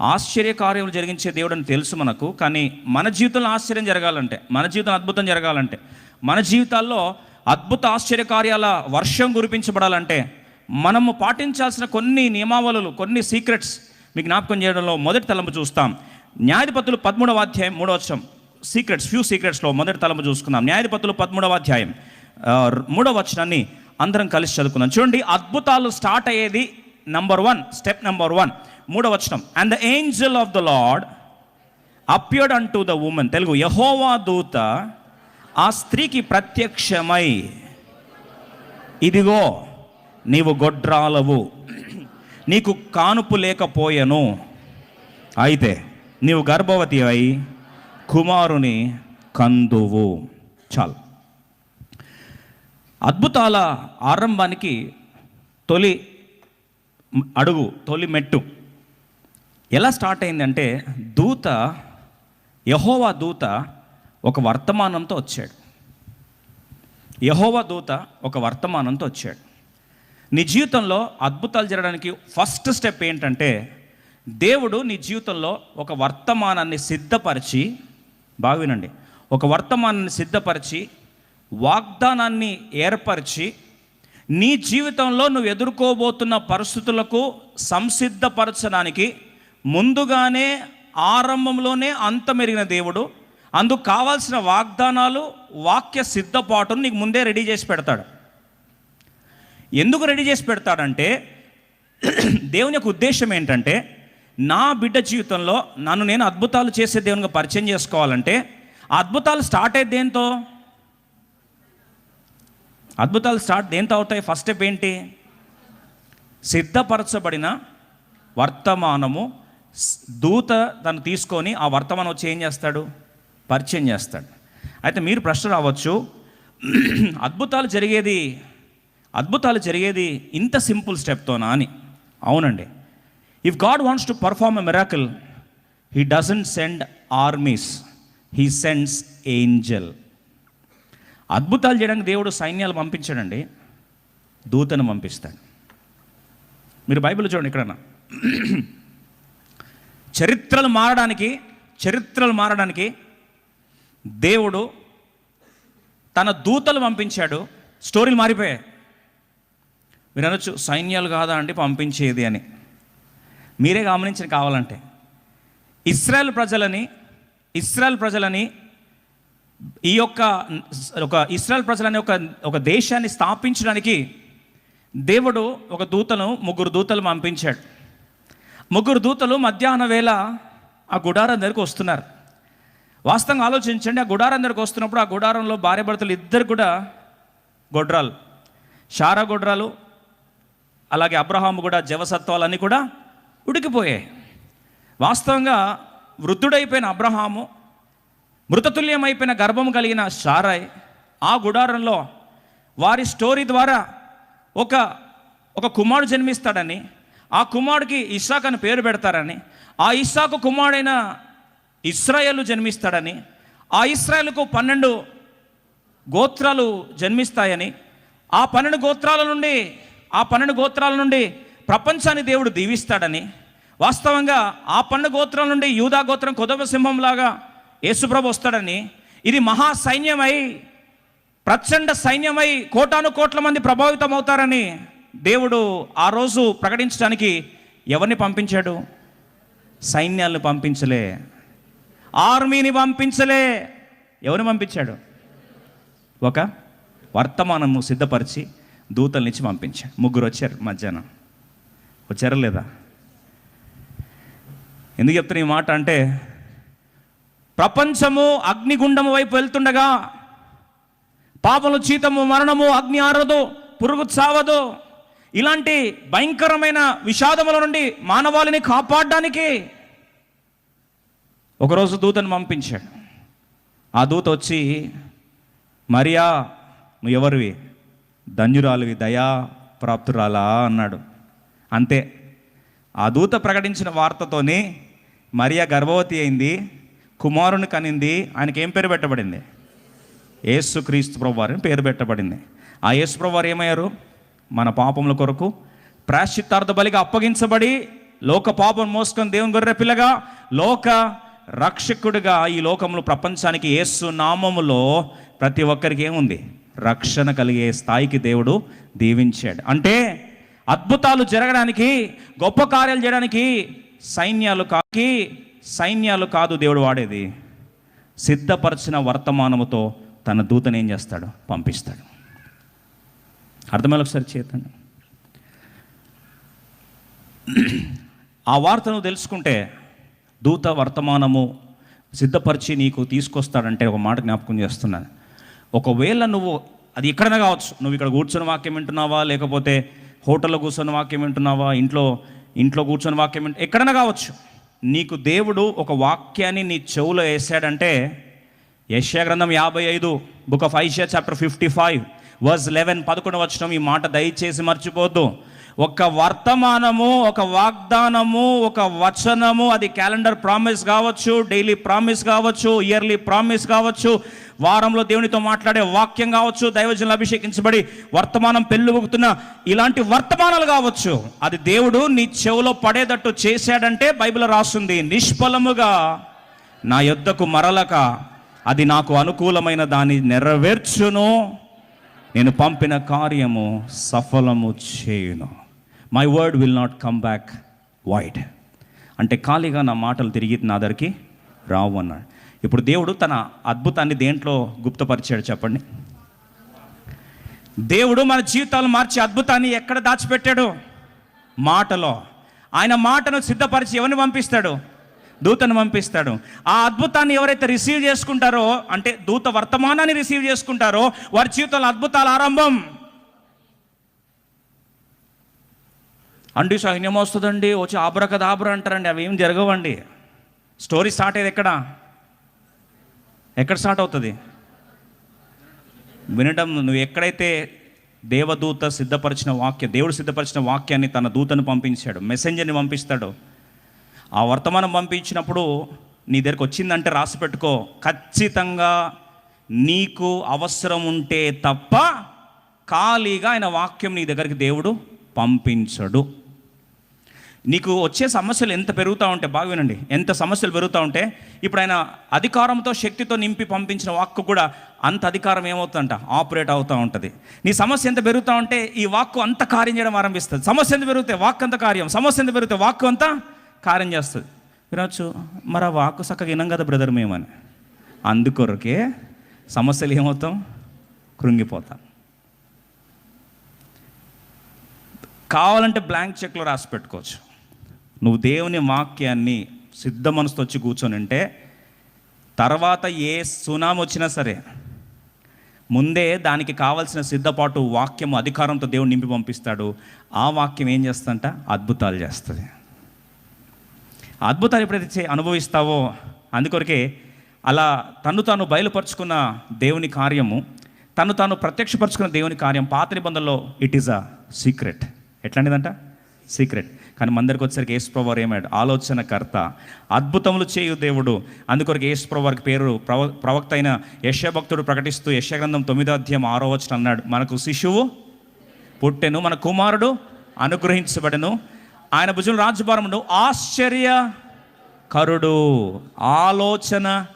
ఆశ్చర్యకార్యములు జరిగించే దేవుడు అని తెలుసు మనకు కానీ మన జీవితంలో ఆశ్చర్యం జరగాలంటే మన జీవితం అద్భుతం జరగాలంటే మన జీవితాల్లో అద్భుత ఆశ్చర్యకార్యాల వర్షం కురిపించబడాలంటే మనము పాటించాల్సిన కొన్ని నియమావళులు కొన్ని సీక్రెట్స్ మీకు జ్ఞాపకం చేయడంలో మొదటి తలంపు చూస్తాం. న్యాయధిపతులు పదమూడవ అధ్యాయం మూడవ వచ్చం సీక్రెట్స్ ఫ్యూ సీక్రెట్స్లో మొదటి తలంపు చూసుకుందాం. న్యాయధిపతులు పదమూడవ అధ్యాయం మూడవ వచనాన్ని అందరం కలిసి చదువుకుందాం. చూడండి అద్భుతాలు స్టార్ట్ అయ్యేది number one step number one మూడవ వచనం. And the angel of the Lord appeared unto the woman Telugu యహోవా దూత ఆ స్త్రీకి ప్రత్యక్షమై ఇదిగో నీవు గొడ్రాలవు నీకు కానుపు లేకపోయెను. అయితే నీవు గర్భవతి అయి కుమారుని కందువు. చాలు. అద్భుతాల ఆరంభానికి తొలి అడుగు తొలి మెట్టు. ఎలా స్టార్ట్ అయిందంటే దూత యహోవా దూత ఒక వర్తమానంతో వచ్చాడు. యహోవా దూత ఒక వర్తమానంతో వచ్చాడు. నీ జీవితంలో అద్భుతాలు జరగడానికి ఫస్ట్ స్టెప్ ఏంటంటే దేవుడు నీ జీవితంలో ఒక వర్తమానాన్ని సిద్ధపరిచి బాగా వినండి ఒక వర్తమానాన్ని సిద్ధపరిచి వాగ్దానాన్ని ఏర్పరిచి నీ జీవితంలో నువ్వు ఎదుర్కోబోతున్న పరిస్థితులకు సంసిద్ధపరచడానికి ముందుగానే ఆరంభంలోనే అంతమెరిగిన దేవుడు అందుకు కావాల్సిన వాగ్దానాలు వాక్య సిద్ధపాటును నీకు ముందే రెడీ చేసి పెడతాడు. ఎందుకు రెడీ చేసి పెడతాడంటే దేవుని యొక్క ఉద్దేశం ఏంటంటే నా బిడ్డ జీవితంలో నన్ను నేను అద్భుతాలు చేసే దేవునిగా పరిచయం చేసుకోవాలంటే అద్భుతాలు స్టార్ట్ అయ్యేది దేంతో? అద్భుతాలు స్టార్ట్ దేంతో అవుతాయి? ఫస్ట్ స్టెప్ ఏంటి? సిద్ధపరచబడిన వర్తమానము దూత తను తీసుకొని ఆ వర్తమానం వచ్చి ఏం చేస్తాడు? పరిచయం చేస్తాడు. అయితే మీరు ప్రశ్న రావచ్చు అద్భుతాలు జరిగేది అద్భుతాలు జరిగేది ఇంత సింపుల్ స్టెప్తోనా అని? అవునండి. If God wants to perform a miracle he doesn't send armies he sends angel అద్భుతాలు చేయడానికి దేవుడు సైన్యాలు పంపించాడండి దూతను పంపిస్తాడు. మీరు బైబిల్ చూడండి ఎక్కడన్నా. చరిత్రలు మారడానికి చరిత్రలు మారడానికి దేవుడు తన దూతలు పంపించాడు స్టోరీలు మారిపోయాయి. మీరు అనొచ్చు సైన్యాలు కాదా అండి పంపించేది అని. మీరే గమనించిన కావాలంటే. ఇస్రాయల్ ప్రజలని ఇస్రాయల్ ప్రజలని ఈ యొక్క ఒక ఇస్రాయల్ ప్రజలని ఒక ఒక దేశాన్ని స్థాపించడానికి దేవుడు ఒక దూతను ముగ్గురు దూతలు పంపించాడు. ముగ్గురు దూతలు మధ్యాహ్న వేళ ఆ గుడారం దగ్గరకు వస్తున్నారు. వాస్తవంగా ఆలోచించండి ఆ గుడారం దగ్గరకు వస్తున్నప్పుడు ఆ గుడారంలో భార్య భర్తలు ఇద్దరు కూడా గొడ్రాలు. షారా గొడ్రాలు అలాగే అబ్రహాము కూడా జవసత్వాలన్నీ కూడా ఉడికిపోయాయి. వాస్తవంగా వృద్ధుడైపోయిన అబ్రహాము మృతతుల్యమైపోయిన గర్భం కలిగిన షారాయ్ ఆ గుడారంలో వారి స్టోరీ ద్వారా ఒక ఒక కుమారుడు జన్మిస్తాడని ఆ కుమారుడికి ఇస్సాక్ అని పేరు పెడతారని ఆ ఇస్సాకు కుమారుడైన ఇస్రాయేలు జన్మిస్తాడని ఆ ఇస్రాయల్కు పన్నెండు గోత్రాలు జన్మిస్తాయని ఆ పన్నెండు గోత్రాల నుండి ఆ పన్నెండు గోత్రాల నుండి ప్రపంచాన్ని దేవుడు దీవిస్తాడని వాస్తవంగా ఆ పన్నెండు గోత్రాల నుండి యూదా గోత్రం కొదవ సింహంలాగా యేసుప్రభు వస్తాడని. ఇది మహా సైన్యమై ప్రచండ సైన్యమై కోటాను కోట్ల మంది ప్రభావితం అవుతారని దేవుడు ఆ రోజు ప్రకటించడానికి ఎవరిని పంపించాడు? సైన్యాలను పంపించలే. ఆర్మీని పంపించలే. ఎవరిని పంపించాడు? ఒక వర్తమానము సిద్ధపరిచి దూతల్నిచ్చి పంపించాడు ముగ్గురు వచ్చారు మధ్యాహ్నం. వచ్చారా లేదా? ఎందుకు చెప్తున్నా ఈ మాట అంటే ప్రపంచము అగ్నిగుండము వైపు వెళ్తుండగా పాపము చీతము మరణము అగ్ని ఆరదు పురుగు చావదు. ఇలాంటి భయంకరమైన విషాదముల నుండి మానవాళిని కాపాడడానికి ఒకరోజు దూతను పంపించాడు. ఆ దూత వచ్చి మరియా నువ్వు ఎవరివి? ధన్యురాలివి దయా ప్రాప్తురాలా? అన్నాడు. అంతే. ఆ దూత ప్రకటించిన వార్తతోనే మరియా గర్భవతి అయింది. కుమారుని కనింది ఆయనకి ఏం పేరు పెట్టబడింది? యేసుక్రీస్తు ప్రభువారు అని పేరు పెట్టబడింది. ఆ యేసు ప్రభువారు ఏమయ్యారు? మన పాపముల కొరకు ప్రాశ్చిత్తార్థ బలిగా అప్పగించబడి లోక పాపం మోసుకొని దేవుని గొర్రె పిల్లగా లోక రక్షకుడిగా ఈ లోకంలో ప్రపంచానికి యేసు నామములో ప్రతి ఒక్కరికి ఏముంది? రక్షణ కలిగే స్థాయికి దేవుడు దీవించాడు. అంటే అద్భుతాలు జరగడానికి గొప్ప కార్యాలు చేయడానికి సైన్యాలు కాకి సైన్యాలు కాదు దేవుడు వాడేది. సిద్ధపరిచిన వర్తమానముతో తన దూతను ఏం చేస్తాడు? పంపిస్తాడు. అర్థమయ్యే ఒకసారి చేతండి ఆ వార్తను తెలుసుకుంటే దూత వర్తమానము సిద్ధపరిచి నీకు తీసుకొస్తాడంటే ఒక మాట జ్ఞాపకం చేస్తున్నాను ఒకవేళ నువ్వు అది ఎక్కడైనా కావచ్చు. నువ్వు ఇక్కడ కూర్చొని వాక్యం వింటున్నావా? లేకపోతే హోటల్లో కూర్చొని వాక్యం వింటున్నావా? ఇంట్లో ఇంట్లో కూర్చొని వాక్యం వింటు ఎక్కడైనా కావచ్చు. నీకు దేవుడు ఒక వాక్యాన్ని నీ చెవులో వేసాడంటే యశ్యా గ్రంథం యాభై ఐదు book of Isaiah chapter fifty five verse eleven పదకొండు వచ్చిన ఈ మాట దయచేసి మర్చిపోద్దు ఒక వర్తమానము ఒక వాగ్దానము ఒక వచనము అది క్యాలెండర్ ప్రామిస్ కావచ్చు డైలీ ప్రామిస్ కావచ్చు ఇయర్లీ ప్రామిస్ కావచ్చు వారంలో దేవునితో మాట్లాడే వాక్యం కావచ్చు దైవజనులు అభిషేకించబడి వర్తమానం పెళ్ళుగుతున్న ఇలాంటి వర్తమానాలు కావచ్చు. అది దేవుడు నీ చెవులో పడేటట్టు చేశాడంటే బైబిల్ రాస్తుంది నిష్ఫలముగా నా యొద్దకు మరలక అది నాకు అనుకూలమైన దాన్ని నెరవేర్చును. నేను పంపిన కార్యము సఫలము చేయును. My word will not come back void అంటే ఖాళీగా నా మాటలు తిరిగి నా దగ్గరికి రావు అన్నాడు ఇప్పుడు దేవుడు తన అద్భుతాన్ని దేంట్లో గుప్తపరిచాడు చెప్పండి? దేవుడు మన జీవితాలు మార్చి అద్భుతాన్ని ఎక్కడ దాచిపెట్టాడు? మాటలో. ఆయన మాటను సిద్ధపరిచి ఎవరిని పంపిస్తాడు? దూతను పంపిస్తాడు. ఆ అద్భుతాన్ని ఎవరైతే రిసీవ్ చేసుకుంటారో అంటే దూత వర్తమానాన్ని రిసీవ్ చేసుకుంటారో వారి జీవితంలో అద్భుతాల ఆరంభం. అండి సైన్యం వస్తుందండి వచ్చి ఆబ్రకద ఆబ్ర అంటారండి అవి ఏం జరగవండి. స్టోరీ స్టార్ట్ అయ్యేది ఎక్కడ? ఎక్కడ స్టార్ట్ అవుతుంది? వినడం నువ్వు ఎక్కడైతే దేవదూత సిద్ధపరిచిన వాక్యం దేవుడు సిద్ధపరిచిన వాక్యాన్ని తన దూతను పంపించాడు మెసెంజర్ని పంపిస్తాడు ఆ వర్తమానం పంపించినప్పుడు నీ దగ్గరకు వచ్చిందంటే రాసి పెట్టుకో ఖచ్చితంగా నీకు అవసరం ఉంటే తప్ప ఖాళీగా ఆయన వాక్యం నీ దగ్గరికి దేవుడు పంపించడు. నీకు వచ్చే సమస్యలు ఎంత పెరుగుతూ ఉంటే బాగా వినండి ఎంత సమస్యలు పెరుగుతూ ఉంటే ఇప్పుడు ఆయన అధికారంతో శక్తితో నింపి పంపించిన వాక్కు కూడా అంత అధికారం ఏమవుతుందంట? ఆపరేట్ అవుతూ ఉంటుంది. నీ సమస్య ఎంత పెరుగుతూ ఉంటే ఈ వాక్కు అంత కార్యం చేయడం ఆరంభిస్తుంది. సమస్య ఎంత పెరిగితే వాక్ అంత కార్యం సమస్య ఎంత పెరిగితే వాక్కు అంతా కార్యం చేస్తుంది. వినొచ్చు? మరి ఆ వాక్కు చక్కగా వినం కదా బ్రదర్ మేమని. అందుకొరకే సమస్యలు ఏమవుతాం? కృంగిపోతాం. కావాలంటే బ్లాంక్ చెక్లో రాసి పెట్టుకోవచ్చు. నువ్వు దేవుని వాక్యాన్ని సిద్ధ మనసుతో వచ్చి కూర్చొని ఉంటే తర్వాత ఏ సునామీ వచ్చినా సరే ముందే దానికి కావలసిన సిద్ధపాటు వాక్యం అధికారంతో దేవుడు నింపి పంపిస్తాడు. ఆ వాక్యం ఏం చేస్తుందంట? అద్భుతాలు చేస్తుంది. అద్భుతాలు ఎప్పుడైతే అనుభవిస్తావో అందుకొరకే అలా తను తాను బయలుపరుచుకున్న దేవుని కార్యము తను తాను ప్రత్యక్షపరుచుకున్న దేవుని కార్యం పాత నిబంధనలో ఇట్ ఈస్ అ సీక్రెట్ ఎట్లాంటిదంట సీక్రెట్ కానీ మందరికి వచ్చేసరికి యేసుప్రభు ఏమాడు ఆలోచనకర్త. అద్భుతములు చేయు దేవుడు. అందుకొరకు యేసుప్రభు పేరు ప్రవ ప్రవక్త అయిన యశభక్తుడు ప్రకటిస్తూ యశగ్రంథం తొమ్మిదో అధ్యాయం ఆరో వచ్చిన అన్నాడు. మనకు శిశువు పుట్టెను మన కుమారుడు అనుగ్రహించబడెను. ఆయన భుజం రాజభారముడు. ఆశ్చర్య కరుడు ఆలోచన.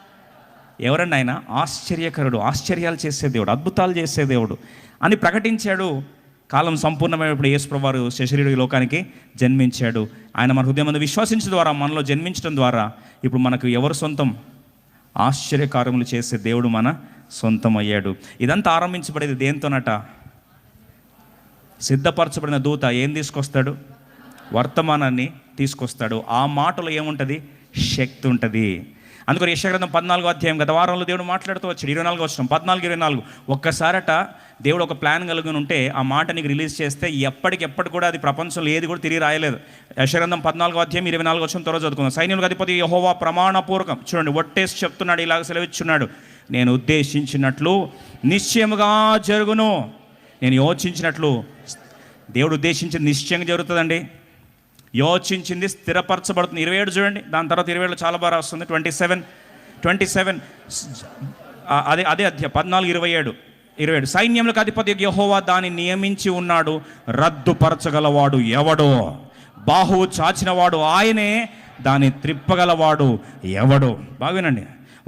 ఎవరండి ఆయన? ఆశ్చర్యకరుడు. ఆశ్చర్యాలు చేసే దేవుడు. అద్భుతాలు చేసే దేవుడు. అని ప్రకటించాడు. కాలం సంపూర్ణమైనప్పుడు యేసుప్రభువారు శశరీడు ఈ లోకానికి జన్మించాడు. ఆయన మన హృదయం మీద విశ్వసించడం ద్వారా మనలో జన్మించడం ద్వారా ఇప్పుడు మనకు ఎవరు సొంతం? ఆశ్చర్యకార్యములు చేసే దేవుడు మన సొంతం అయ్యాడు ఇదంతా ఆరంభించబడేది దేంతోనట సిద్ధపరచబడిన దూత ఏం తీసుకొస్తాడు? వర్తమానాన్ని తీసుకొస్తాడు. ఆ మాటలో ఏముంటుంది? శక్తి ఉంటుంది. అందుకని యశగ్రంథం పద్నాలుగో అధ్యాయం గత వారంలో దేవుడు మాట్లాడుతూ వచ్చాడు. ఇరవై నాలుగు వచ్చిన పద్నాలుగు ఇరవై నాలుగు. ఒక్కసారట దేవుడు ఒక ప్లాన్ కలిగి ఉంటే ఆ మాట నీకు రిలీజ్ చేస్తే ఎప్పటికెప్పటి కూడా అది ప్రపంచంలో ఏది కూడా తిరిగి రాయలేదు. యశగ్రంథం పద్నాలుగో అధ్యాయం ఇరవై నాలుగు వచ్చిన త్వర చదువుకుందాం. సైన్యులకు అధిపతి యహోవా ప్రమాణపూర్వకం. చూడండి ఒట్టేసి చెప్తున్నాడు ఇలాగ సెలవిచ్చున్నాడు. నేను ఉద్దేశించినట్లు నిశ్చయముగా జరుగును. నేను యోచించినట్లు దేవుడు ఉద్దేశించి నిశ్చయంగా జరుగుతుందండి. యోచించింది స్థిరపరచబడుతుంది. ఇరవై ఏడు చూడండి దాని తర్వాత ఇరవై ఏడు చాలా బాగా వస్తుంది ట్వంటీ సెవెన్ ట్వంటీ సెవెన్ అదే అదే అధ్యాయం పద్నాలుగు ఇరవై ఏడు ఇరవై ఏడు. సైన్యములకు అధిపతి యహోవా దాన్ని నియమించి ఉన్నాడు రద్దుపరచగలవాడు ఎవడో? బాహువు చాచినవాడు ఆయనే దాన్ని త్రిప్పగలవాడు ఎవడు? బాగునండి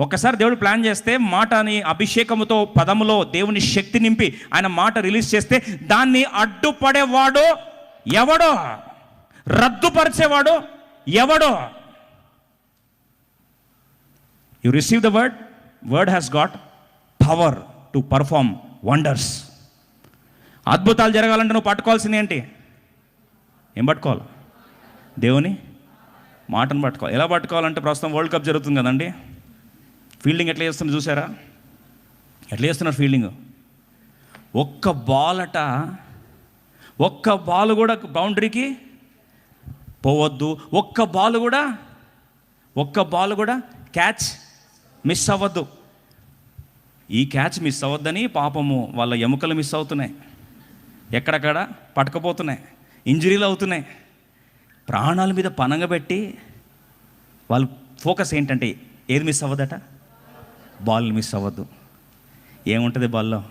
ఒక్కసారి దేవుడు ప్లాన్ చేస్తే మాటని అభిషేకముతో పదములో దేవుని శక్తి నింపి ఆయన మాట రిలీజ్ చేస్తే దాన్ని అడ్డుపడేవాడు ఎవడో? రద్దుపరిచేవాడు ఎవడో? You receive the word word has got power to perform wonders అద్భుతాలు జరగాలంటే నువ్వు పట్టుకోవాల్సింది ఏంటి? ఏం పట్టుకోవాలి? దేవుని మాటను పట్టుకోవాలి. ఎలా పట్టుకోవాలంటే ప్రస్తుతం వరల్డ్ కప్ జరుగుతుంది కదండి. ఫీల్డింగ్ ఎట్లా చేస్తున్నారు చూసారా ఎట్లా చేస్తున్నారు ఫీల్డింగ్ ఒక్క బాల్ అట ఒక్క బాల్ కూడా బౌండరీకి పోవద్దు. ఒక్క బాల్ కూడా ఒక్క బాల్ కూడా క్యాచ్ మిస్ అవ్వద్దు. ఈ క్యాచ్ మిస్ అవ్వద్దని పాపము వాళ్ళ ఎముకలు మిస్ అవుతున్నాయి. ఎక్కడెక్కడ పట్టకపోతున్నాయి. ఇంజరీలు అవుతున్నాయి. ప్రాణాల మీద పనంగబెట్టి వాళ్ళు ఫోకస్ ఏంటంటే ఏది మిస్ అవ్వదట? బాల్ మిస్ అవ్వద్దు. ఏముంటుంది బాల్లో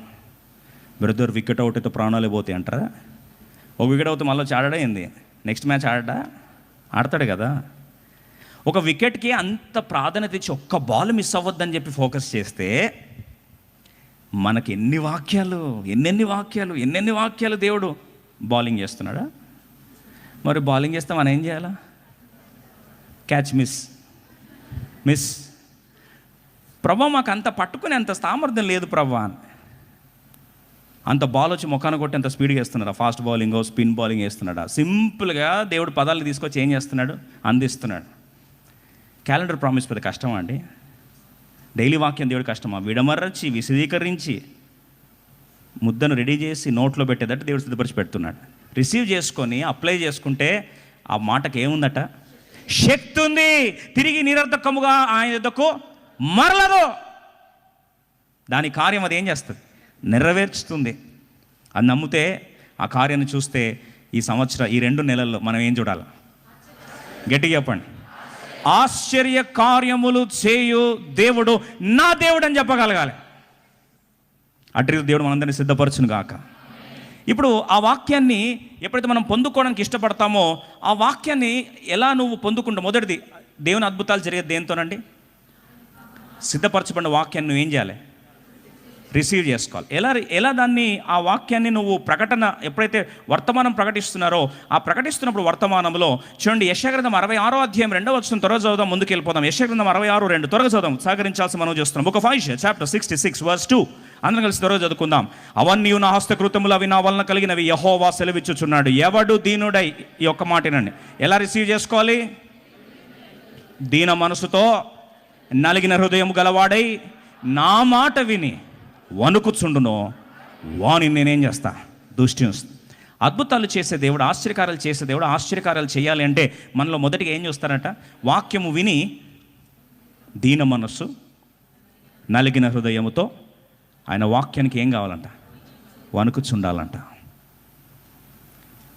బ్రదర్ వికెట్ అవుట్ అయితే ప్రాణాలు పోతాయి అంటారా? ఒక వికెట్ అవుతే మళ్ళీ చాడడైంది ఏంది? నెక్స్ట్ మ్యాచ్ ఆడడా? ఆడతాడు కదా. ఒక వికెట్కి అంత ప్రాధాన్యత ఇచ్చి ఒక్క బాల్ మిస్ అవ్వద్దని చెప్పి ఫోకస్ చేస్తే మనకి ఎన్ని వాక్యాలు ఎన్నెన్ని వాక్యాలు ఎన్నెన్ని వాక్యాలు దేవుడు బౌలింగ్ చేస్తున్నాడా? మరి బౌలింగ్ చేస్తే మనం ఏం చేయాలా? క్యాచ్ మిస్ మిస్ ప్రభా మాకు అంత పట్టుకునే అంత సామర్థ్యం లేదు ప్రభా అని. అంత బాల్ వచ్చి ముఖాన కొట్టి అంత స్పీడ్గా వేస్తున్నాడు. ఫాస్ట్ బౌలింగ్ స్పిన్ బౌలింగ్ వేస్తున్నాడా. సింపుల్గా దేవుడు పదాలు తీసుకొచ్చి ఏం చేస్తున్నాడు? అందిస్తున్నాడు. క్యాలెండర్ ప్రామిస్ పెద్ద కష్టమా అండి? డైలీ వాక్యం దేవుడు కష్టమా? విడమర్చి విశదీకరించి ముద్దను రెడీ చేసి నోట్లో పెట్టేదట దేవుడు సిద్ధపరిచి పెడుతున్నాడు. రిసీవ్ చేసుకొని అప్లై చేసుకుంటే ఆ మాటకి ఏముందట? శక్తి ఉంది. తిరిగి నిరర్ధకముగా ఆయన ఎద్దకు మరలదు. దాని కార్యం అది ఏం చేస్తుంది? నెరవేర్చుతుంది. అది నమ్మితే ఆ కార్యాన్ని చూస్తే ఈ సంవత్సరం ఈ రెండు నెలల్లో మనం ఏం చూడాలి? గట్టిగా చెప్పండి. ఆశ్చర్య కార్యములు చేయు దేవుడు నా దేవుడు అని చెప్పగలగాలి. అటు దేవుడు మనందరినీ సిద్ధపరచును గాక. ఇప్పుడు ఆ వాక్యాన్ని ఎప్పుడైతే మనం పొందుకోవడానికి ఇష్టపడతామో ఆ వాక్యాన్ని ఎలా నువ్వు పొందుకుంటావు? మొదటిది దేవుని అద్భుతాలు జరిగేది దేంతోనండి సిద్ధపరచబడిన వాక్యాన్ని నువ్వు ఏం చేయాలి? రిసీవ్ చేసుకోవాలి. ఎలా ఎలా దాన్ని ఆ వాక్యాన్ని నువ్వు ప్రకటన ఎప్పుడైతే వర్తమానం ప్రకటిస్తున్నారో ఆ ప్రకటిస్తున్నప్పుడు వర్తమానంలో చూడండి యశగ్రంథం అరవై ఆరో అధ్యాయం రెండో వచ్చిన త్వరగా చదువుదాం ముందుకు వెళ్ళిపోదాం యశగ్రంథం అరవై ఆరు రెండు త్వరగా చదువుదాం. సహకరించాల్సి మనం చూస్తున్నాం. ఒక five chapter sixty six verse two. అందరం కలిసి త్వరగా చదువుకుందాం. అవన్నీ నా హస్తకృతములు అవి నా వలన కలిగినవి. యహోవా సెలవిచ్చుచున్నాడు. ఎవడు దీనుడై ఈ ఒక్క మాటనండి ఎలా రిసీవ్ చేసుకోవాలి? దీన మనసుతో నలిగిన హృదయం గలవాడై నా మాట విని వణుకుచుండునో వాని నేనేం చేస్తా? దృష్టి అద్భుతాలు చేసే దేవుడు ఆశ్చర్యకారాలు చేసే దేవుడు ఆశ్చర్యకారాలు చేయాలి అంటే మనలో మొదటిగా ఏం చూస్తారంట? వాక్యము విని దీన మనస్సు నలిగిన హృదయముతో ఆయన వాక్యానికి ఏం కావాలంట? వణుకుచుండాలంట.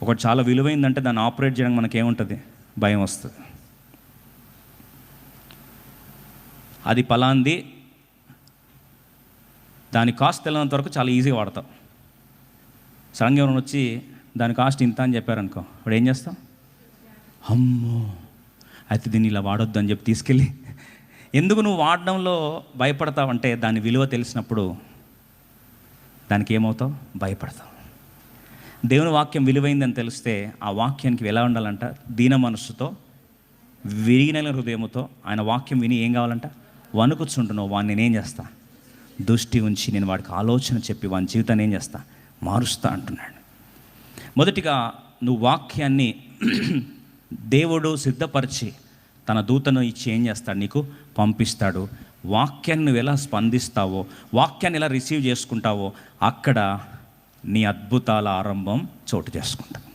ఒకటి చాలా విలువైందంటే దాన్ని ఆపరేట్ చేయడానికి మనకి ఏముంటుంది భయం వస్తుంది. అది పలాంది దాని కాస్ట్ తెలియనంత వరకు చాలా ఈజీగా వాడతాం. సడన్గా ఎవరైనా వచ్చి దాని కాస్ట్ ఇంత అని చెప్పారనుకో ఇప్పుడు ఏం చేస్తాం? అమ్మో అయితే దీన్ని ఇలా వాడొద్దు అని చెప్పి తీసుకెళ్ళి ఎందుకు నువ్వు వాడడంలో భయపడతావంటే దాని విలువ తెలిసినప్పుడు దానికి ఏమవుతావు? భయపడతావు. దేవుని వాక్యం విలువైందని తెలిస్తే ఆ వాక్యానికి ఎలా ఉండాలంట? దీన మనస్సుతో విరిగిన హృదయముతో ఆయన వాక్యం విని ఏం కావాలంట? వణుకుచుంటున్నావు వాడిని నేనేం చేస్తా? దృష్టి ఉంచి నేను వాడికి ఆలోచన చెప్పి వాని జీవితాన్ని ఏం చేస్తా? మారుస్తా అంటున్నాడు. మొదటిగా నువ్వు వాక్యాన్ని దేవుడు సిద్ధపరిచి తన దూతను ఇచ్చి ఏం చేస్తాడు నీకు? పంపిస్తాడు. వాక్యాన్ని నువ్వు ఎలా స్పందిస్తావో వాక్యాన్ని ఎలా రిసీవ్ చేసుకుంటావో అక్కడ నీ అద్భుతాల ఆరంభం చోటు చేసుకుంటావు